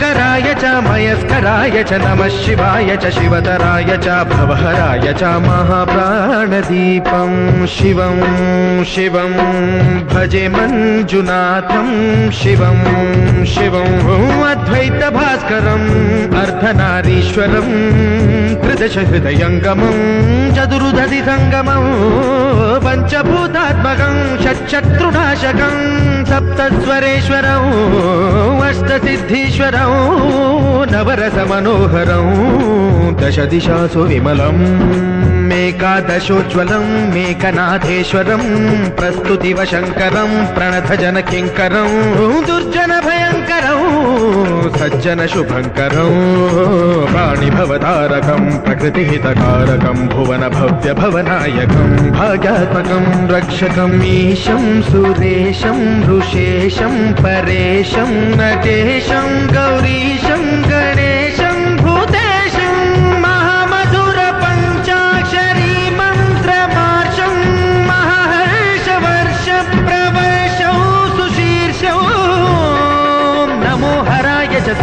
శంకరాయ చ మయస్కరాయ చ నమ శివాయ చ శివతరాయ చ భవహరాయ చ మహాప్రాణదీపం శివం శివం భజే మంజునాథం శివం శివం అద్వైత భాస్కరం అర్ధనారీశ్వరం త్రిదశ హృదయంగమం చతురుదధి సంగమం పంచభూతాత్మకం షట్ షట్శత్రునాశకం సప్తస్వరేశ్వరం अष्टसिद्धीश्वरौ नवरसमनोहरौ दशदिशासु विमलम् मेकादशोज्ज्वलं मेकनाथेश्वरं प्रस्तुतिवशङ्करं प्रणतजनकिङ्करं दुर्जनभयङ्करौ सज्जनशुभङ्करौ प्राणिभवतारकं प्रकृतिहितकारकं भुवनभव्यभवनायकं भाग्यात्मकं रक्षकम् ईशं सुरेशं ऋषेशं परेशं नटेशं गौरीशं गणेशं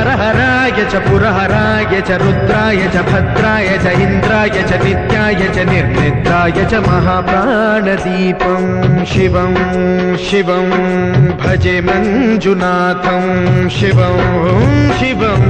వరహరాయ చ పురహరాయ చ రుద్రాయ చ భద్రాయ చ ఇంద్రాయ చ నిత్యాయ చ నిర్నిద్రాయ చ మహాప్రాణదీపం. శివం శివం భజే మంజునాథం. శివం శివం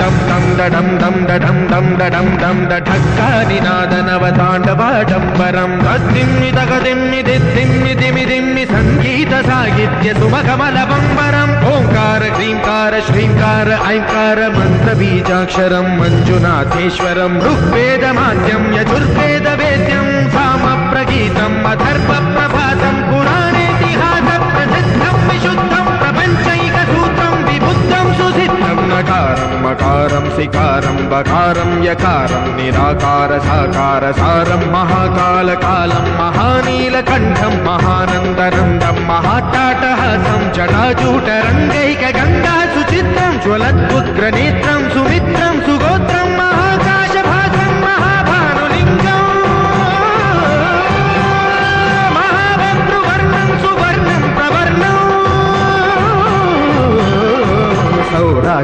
దం దం దడం దం దడం దం దడం దం దఢక్కాని నాదనవ తాండవాడంబరం దిమ్మి దగ దిమ్మి దిమ్మి దిమి దిమ్మి सङ्गीतसाहित्य तु मखमलबम्बरम् ओङ्कार क्रीङ्कार श्रीङ्कार ऐङ्कार मन्त्रबीजाक्षरम् मञ्जुनाथेश्वरम् ऋग्वेदमाद्यं यजुर्वेदवेद्यम् सामप्रगीतम् अथर्वप्रभातम्। సికారం బకారం యకారం నిరాకార సాకార సారం మహాకాల కాలం మహానీలకంఠం మహానందనందం మహాటాటహాసం జటాజూటరంగైక గంగా సుచిత్రం జ్వలద్వుగ్రనేత్రం సుమిత్రం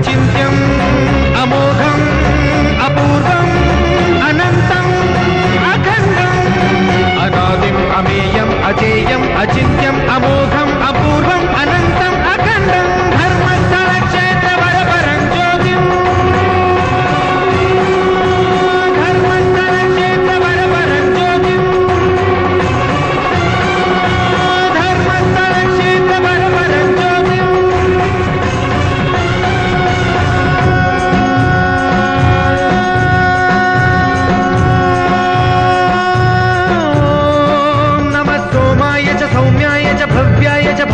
今天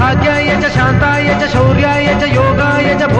भाग्याय च शान्ताय च शौर्याय च योगाय च